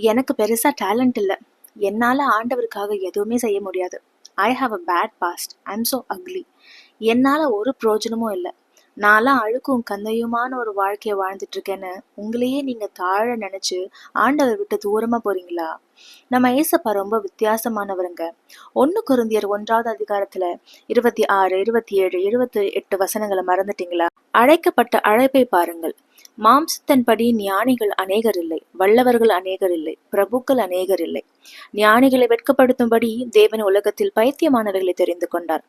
எனக்கு பெருசா டேலண்ட் இல்லை. என்னால ஆண்டவருக்காக எதுவுமே செய்ய முடியாது. I have a bad past I'm so ugly என்னால ஒரு பிரயோஜனமும் இல்லை. நான்லாம் அழுக்கும் கந்தையுமான ஒரு வாழ்க்கையை வாழ்ந்துட்டு இருக்கேன்னு உங்களையே நீங்க தாழ நினைச்சு ஆண்டவர் விட்டு தூரமா போறீங்களா? நம்ம ஏசப்பா ரொம்ப வித்தியாசமானவருங்க. ஒன்னு குருந்தியர் ஒன்றாவது அதிகாரத்துல இருபத்தி ஆறு இருபத்தி ஏழு இருபத்தி எட்டு வசனங்களை மறந்துட்டீங்களா? அழைக்கப்பட்ட அழைப்பை பாருங்கள். மாம்சத்தின்படி ஞானிகள் அநேகர் இல்லை வல்லவர்கள் அநேகர் இல்லை பிரபுக்கள் அநேகர் இல்லை ஞானிகளை வெட்கப்படுத்தும்படி தேவன் உலகத்தில் பைத்தியமானவைகளை தெரிந்து கொண்டார்.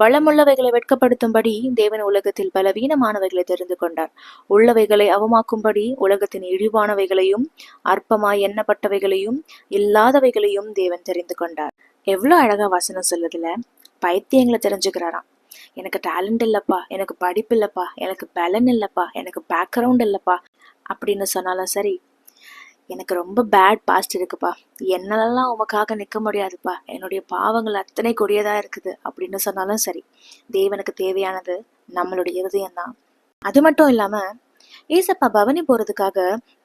பலமுள்ளவைகளை வெட்கப்படுத்தும்படி தேவன் உலகத்தில் பலவீனமானவைகளை தெரிந்து கொண்டார். உள்ளவைகளை அவமாக்கும்படி உலகத்தின் இழிவானவைகளையும் அற்பமாய் எண்ணப்பட்டவைகளையும் இல்லாதவைகளையும் தேவன் தெரிந்து கொண்டார். எவ்வளவு அழகா வசனம் சொல்லுதுல. பைத்தியங்களை தெரிஞ்சுக்கிறாராம். எனக்கு டேலண்ட் இல்லப்பா எனக்கு படிப்பு இல்லப்பா எனக்கு பலன் இல்லப்பா எனக்கு பேக்ரவுண்ட் இல்லப்பா அப்படின்னு சொன்னாலும் சரி எனக்கு ரொம்ப பேட் பாஸ்ட் இருக்குப்பா. என்னாலலாம் உமக்காக நிற்க முடியாதுப்பா. என்னுடைய பாவங்கள் அத்தனை கொடியதா இருக்குது அப்படின்னு சொன்னாலும் சரி தேவனுக்கு தேவையானது நம்மளுடைய இருதயம்தான். அது மட்டும் இல்லாம ஏசப்பா பவனி போறதுக்காக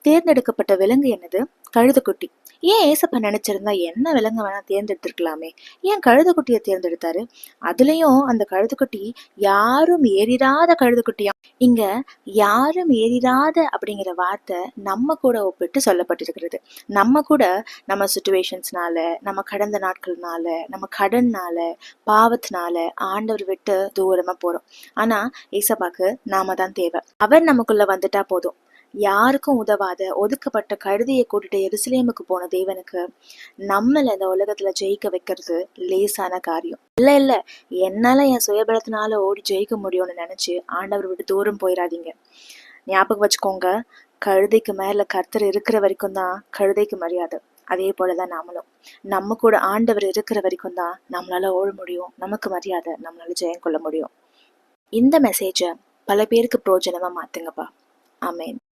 தேர்ந்தெடுக்கப்பட்ட விலங்கு என்னது? கழுதுக்குட்டி ஏன் ஏசப்பா நினைச்சிருந்தா என்ன விலங்கு வேணா தேர்ந்தெடுத்திருக்கலாமே? ஏன் கழுதுக்குட்டியை தேர்ந்தெடுத்தாரு? அதுலயும் அந்த கழுதுக்குட்டி யாரும் ஏறிடாத கழுதுக்குட்டியா இங்க யாரும் ஏறிடாத அப்படிங்கிற வார்த்தை நம்ம கூட ஒப்பிட்டு சொல்லப்பட்டிருக்கிறது. நம்ம கூட நம்ம சுச்சுவேஷன்ஸ்னால நம்ம கடந்த நாட்கள்னால நம்ம கடன்னால பாவத்தினால ஆண்டவர் விட்டு தூரமா போறோம். ஆனா ஏசப்பாக்கு நாம தான் தேவை. அவர் நமக்குள்ள வந்துட்டா போதும். யாருக்கும் உதவாத ஒதுக்கப்பட்ட கழுதையை கூட்டிட்டு எருசலேமுக்கு போன தேவனுக்கு நம்மளை இந்த உலகத்துல ஜெயிக்க வைக்கிறது லேசான காரியம். இல்ல இல்ல. என்னால என் சுயபலத்தினால ஓடி ஜெயிக்க முடியும்னு நினைச்சு ஆண்டவர் விட்டு தூரம் போயிடாதீங்க ஞாபகம் வச்சுக்கோங்க கழுதைக்கு மேல கர்த்தர் இருக்கிற வரைக்கும் தான் கழுதைக்கு மரியாதை. அதே போலதான் நாமளும். நம்ம கூட ஆண்டவர் இருக்கிற வரைக்கும் தான் நம்மளால ஓட முடியும். நமக்கு மரியாதை நம்மளால ஜெயம் கொள்ள முடியும். இந்த மெசேஜை பல பேருக்கு பிரோஜனமா மாத்துங்கப்பா. அமேன்